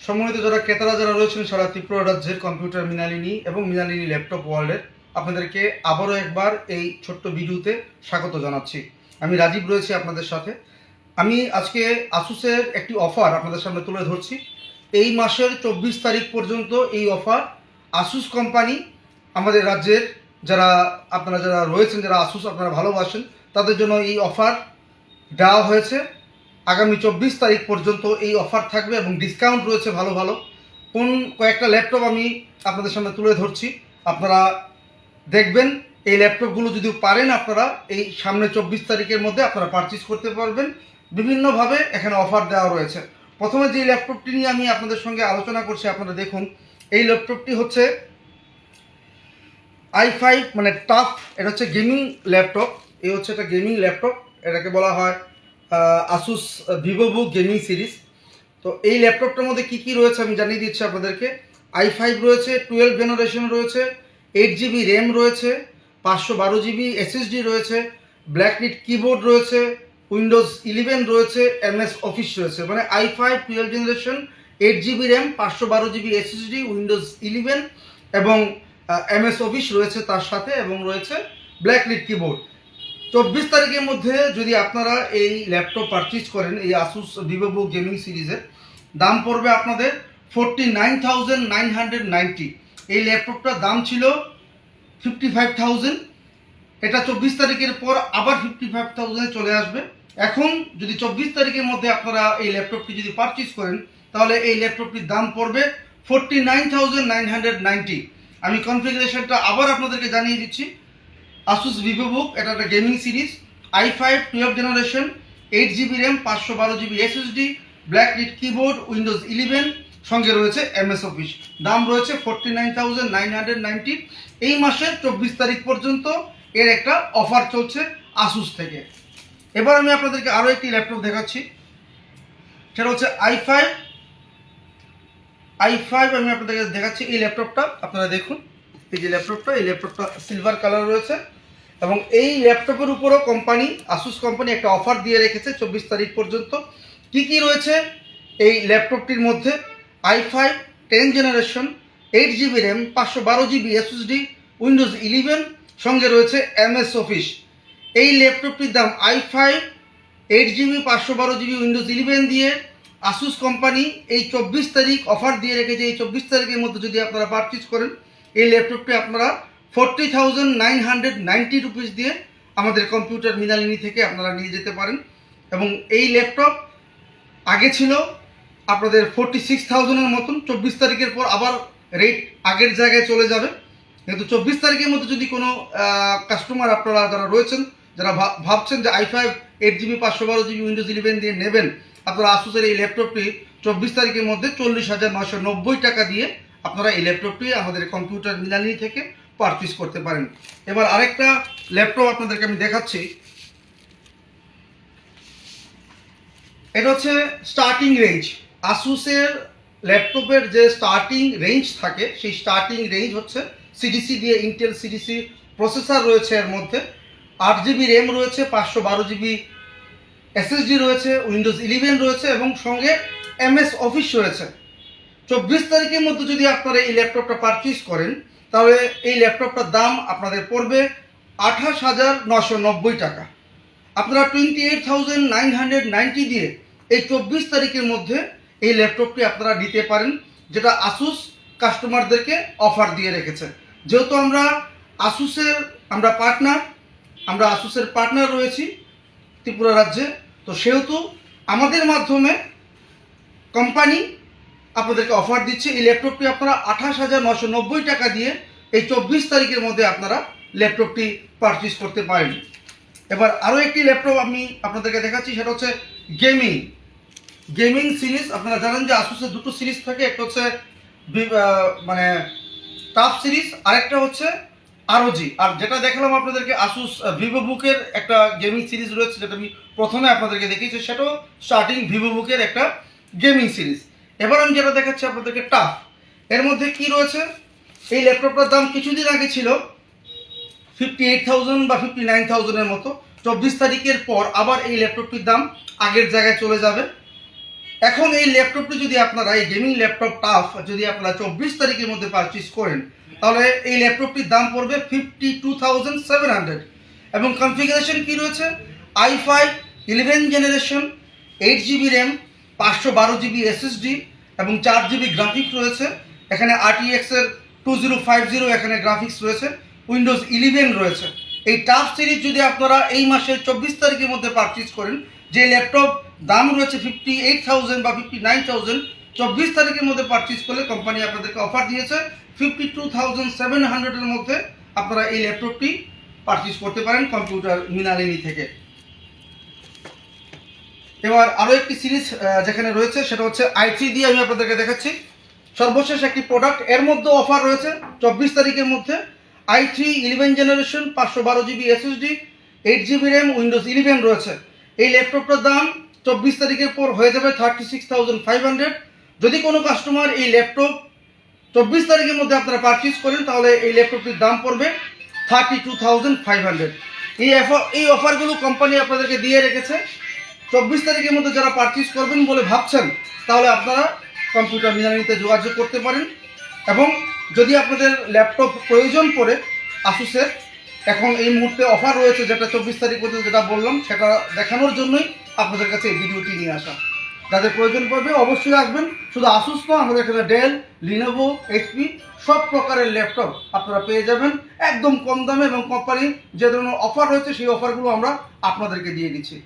সম্মানিত যারা ক্রেতারা যারা রয়েছেন, সারা ত্রিপুরা রাজ্যের কম্পিউটার মিনালিনী এবং মিনালিনী ল্যাপটপ ওয়ার্ল্ডের, আপনাদেরকে আবারও একবার এই ছোট্ট ভিডিওতে স্বাগত জানাচ্ছি। আমি রাজীব রয়েছি আপনাদের সাথে। আমি আজকে আসুসের একটি অফার আপনাদের সামনে তুলে ধরছি। এই মাসের চব্বিশ তারিখ পর্যন্ত এই অফার আসুস কোম্পানি আমাদের রাজ্যের যারা, আপনারা যারা রয়েছেন, যারা আসুস আপনারা ভালোবাসেন, তাদের জন্য এই অফার দেওয়া হয়েছে। আগামী চব্বিশ তারিখ পর্যন্ত এই অফার থাকবে এবং ডিসকাউন্ট রয়েছে ভালো ভালো। কোন কয়েকটা ল্যাপটপ আমি আপনাদের সামনে তুলে ধরছি, আপনারা দেখবেন, এই ল্যাপটপগুলো যদি পারেন আপনারা, এই সামনে চব্বিশ তারিখের মধ্যে আপনারা পারচেজ করতে পারবেন। বিভিন্নভাবে এখানে অফার দেওয়া রয়েছে। প্রথমে যে ল্যাপটপটি নিয়ে আমি আপনাদের সঙ্গে আলোচনা করছি, আপনারা দেখুন, এই ল্যাপটপটি হচ্ছে আই ফাইভ মানে টাফ এটা হচ্ছে গেমিং ল্যাপটপ এই হচ্ছে একটা গেমিং ল্যাপটপ এটাকে বলা হয় আসুস ভিভোবুক গেমিং সিরিজ তো এই ল্যাপটপটার মধ্যে কী কী রয়েছে আমি জানিয়ে দিচ্ছি আপনাদেরকে। আই ফাইভ রয়েছে টুয়েলভ জেনারেশন রয়েছে এইট জিবি র্যাম রয়েছে, পাঁচশো বারো জিবি এসএসডি রয়েছে ব্ল্যাকলিট কিবোর্ড রয়েছে উইন্ডোজ ইলেভেন রয়েছে এমএস অফিস রয়েছে। মানে I five twelve generation eight GB RAM পাঁচশো বারো জিবি এসএসডি উইন্ডোজ ইলেভেন এবং এমএস অফিস রয়েছে তার সাথে এবং রয়েছে ব্ল্যাকলিট কিবোর্ড চব্বিশ তারিখের মধ্যে যদি আপনারা এই ল্যাপটপ পারচেজ করেন, এই আসুস ভিভোবুক গেমিং সিরিজের দাম পড়বে আপনাদের forty nine nine hundred ninety এই ল্যাপটপটার দাম ছিল ফিফটি ফাইভ এটা চব্বিশ তারিখের পর আবার ফিফটি ফাইভ চলে আসবে। এখন যদি চব্বিশ তারিখের মধ্যে আপনারা এই ল্যাপটপটি যদি পারচেজ করেন, তাহলে এই ল্যাপটপটির দাম পড়বে forty nine nine hundred ninety আমি কনফিগারেশনটা আবার আপনাদেরকে জানিয়ে দিচ্ছি। আসুস ভিভোবুক এটা একটা gaming series I five twelve generation eight GB RAM পাঁচশো বারো GB SSD black lit keyboard Windows eleven সঙ্গে রয়েছে এমএস অফিস দাম রয়েছে forty nine thousand nine hundred ninety এই মাসের চব্বিশ তারিখ পর্যন্ত এর একটা অফার চলছে আসুস থেকে। এবার আমি আপনাদেরকে আরও একটি ল্যাপটপ দেখাচ্ছি। সেটা হচ্ছে আই ফাইভ আই ফাইভ আমি আপনাদেরকে দেখাচ্ছি এই ল্যাপটপটা আপনারা দেখুন, এই যে ল্যাপটপটা এই ল্যাপটপটা সিলভার কালার রয়েছে। এবং এই ল্যাপটপের উপরও কোম্পানি আসুস কোম্পানি একটা অফার দিয়ে রেখেছে চব্বিশ তারিখ পর্যন্ত। কি কি রয়েছে এই ল্যাপটপটির মধ্যে? I five ten generation eight GB RAM পাঁচশো বারো জিবি এসএসডি উইন্ডোজ ইলেভেন সঙ্গে রয়েছে এমএস অফিস এই ল্যাপটপটির দাম আই ফাইভ এইট জিবি পাঁচশো বারো জিবি উইন্ডোজ ইলেভেন দিয়ে আসুস কোম্পানি এই চব্বিশ তারিখ অফার দিয়ে রেখেছে। এই চব্বিশ তারিখের মধ্যে যদি আপনারা পারচেজ করেন, এই ল্যাপটপটি আপনারা forty thousand nine hundred ninety rupees দিয়ে আমাদের কম্পিউটার মিনালিনী থেকে আপনারা নিয়ে যেতে পারেন। এবং এই ল্যাপটপ আগে ছিল আপনাদের ফোরটি সিক্স থাউজেন্ডের মতন। চব্বিশ তারিখের পর আবার রেট আগের জায়গায় চলে যাবে। কিন্তু চব্বিশ তারিখের মধ্যে যদি কোনো কাস্টমার আপনারা যারা রয়েছেন, যারা ভাব- ভাবছেন যে আই ফাইভ এইট জিবি পাঁচশো বারো জিবি উইন্ডোজ ইলেভেন দিয়ে নেবেন, আপনারা আসুসের এই ল্যাপটপটি চব্বিশ তারিখের মধ্যে চল্লিশ হাজার নশো নব্বই টাকা দিয়ে আপনারা এই ল্যাপটপটি আমাদের কম্পিউটার মিলানি থেকে পারচেজ করতে পারেন। এবার আরেকটা ল্যাপটপ আপনাদেরকে আমি দেখাচ্ছি। এটা হচ্ছে স্টার্টিং রেঞ্জ আসুসের ল্যাপটপের যে স্টার্টিং রেঞ্জ থাকে, সেই স্টার্টিং রেঞ্জ হচ্ছে সিডিসি দিয়ে ইন্টেল সিডিসি প্রসেসর রয়েছে এর মধ্যে। আট জিবি র্যাম রয়েছে, পাঁচশো বারো জিবি এসএসডি রয়েছে উইন্ডোজ ইলেভেন রয়েছে এবং সঙ্গে এমএস অফিস রয়েছে। চব্বিশ তারিখের মধ্যে যদি আপনারা এই ল্যাপটপটা পারচেজ করেন তাহলে এই ল্যাপটপটার দাম আপনাদের পড়বে আঠাশ হাজার নশো নব্বই টাকা। আপনারা twenty eight thousand nine hundred ninety দিয়ে এই চব্বিশ তারিখের মধ্যে এই ল্যাপটপটি আপনারা নিতে পারেন, যেটা আসুস কাস্টমারদেরকে অফার দিয়ে রেখেছে। যেহেতু আমরা আসুসের আমরা পার্টনার আমরা আসুসের পার্টনার রয়েছি ত্রিপুরা রাজ্যে, তো সেহেতু আমাদের মাধ্যমে কোম্পানি আপনাদেরকে অফার দিচ্ছে। এই ল্যাপটপটি আপনারা আঠাশ হাজার নশো নব্বই টাকা দিয়ে এই চব্বিশ তারিখের মধ্যে আপনারা ল্যাপটপটি পারচেজ করতে পারেন। এবার আরও একটি ল্যাপটপ আমি আপনাদেরকে দেখাচ্ছি, সেটা হচ্ছে গেমিং গেমিং সিরিজ আপনারা জানেন যে আসুসের দুটো সিরিজ থাকে, একটা হচ্ছে মানে টাফ সিরিজ আরেকটা হচ্ছে আরওজি আর যেটা দেখালাম আপনাদেরকে আসুস ভিভো বুকের একটা গেমিং সিরিজ রয়েছে, যেটা আমি প্রথমে আপনাদেরকে দেখিয়েছি, সেটাও স্টার্টিং ভিভো বুকের একটা গেমিং সিরিজ এবার আমি যেটা দেখাচ্ছি আপনাদেরকে টাফ এর মধ্যে কি রয়েছে? এই ল্যাপটপটার দাম কিছুদিন আগে ছিল ফিফটি এইট থাউজেন্ড বা ফিফটি নাইন থাউজেন্ডের মতো। চব্বিশ তারিখের পর আবার এই ল্যাপটপটির দাম আগের জায়গায় চলে যাবে। এখন এই ল্যাপটপটি যদি আপনারা, এই গেমিং ল্যাপটপ টাফ যদি আপনারা চব্বিশ তারিখের মধ্যে পারচেস করেন, তাহলে এই ল্যাপটপটির দাম পড়বে fifty two thousand seven hundred এবং কনফিগারেশন কী রয়েছে? I five eleven generation eight GB RAM পাঁচশো বারো জিবি এসএসডি এবং চার জিবি গ্রাফিক্স রয়েছে। এখানে আরটিএক্স এর টু জিরো ফাইভ জিরো এখানে গ্রাফিক্স রয়েছে। উইন্ডোজ ইলেভেন রয়েছে। এই টাফ সিরিজ যদি আপনারা এই মাসের চব্বিশ তারিখের মধ্যে পারচেস করেন, যে ল্যাপটপ দাম রয়েছে ফিফটি এইট থাউজেন্ড বা ফিফটি নাইন থাউজেন্ড চব্বিশ তারিখের মধ্যে পারচেস করলে কোম্পানি আপনাদেরকে অফার দিয়েছে। ফিফটি টু থাউজেন্ড সেভেন হান্ড্রেডের মধ্যে আপনারা এই ল্যাপটপটি পারচেস করতে পারেন কম্পিউটার মিনালিনি থেকে। এবার আরও একটি সিরিজ যেখানে রয়েছে, সেটা হচ্ছে আই থ্রি দিয়ে আমি আপনাদেরকে দেখাচ্ছি। সর্বশেষ একটি প্রোডাক্টের মধ্যে অফার রয়েছে চব্বিশ তারিখের মধ্যে। আই থ্রি ইলেভেন জেনারেশন পাঁচশো বারো GB SSD eight GB RAM Windows eleven রয়েছে। এই ল্যাপটপটার দাম চব্বিশ তারিখের পর হয়ে যাবে thirty six thousand five hundred যদি কোনো কাস্টমার এই ল্যাপটপ চব্বিশ তারিখের মধ্যে আপনারা পারচেস করেন, তাহলে এই ল্যাপটপটির দাম পড়বে thirty two thousand five hundred এই এই অফারগুলো কোম্পানি আপনাদেরকে দিয়ে রেখেছে। চব্বিশ তারিখের মধ্যে যারা পারচেস করবেন বলে ভাবছেন, তাহলে আপনারা কম্পিউটার মিনারিতে যোগাযোগ করতে পারেন। এবং যদি আপনাদের ল্যাপটপ প্রয়োজন পড়ে আসুসের এখন এই মুহূর্তে অফার রয়েছে যেটা চব্বিশ তারিখ পর্যন্ত যেটা বললাম, সেটা দেখানোর জন্যই আপনাদের কাছে এই ভিডিওটি নিয়ে আসা। যাদের প্রয়োজন পড়বে অবশ্যই আসবেন। শুধু আসুস না, আমাদের এখানে ডেল লিনোভো এইচপি সব প্রকারের ল্যাপটপ আপনারা পেয়ে যাবেন। একদম কম দামে এবং কোম্পানির যে ধরনের অফার রয়েছে, সেই অফারগুলো আমরা আপনাদেরকে দিয়ে দিচ্ছি।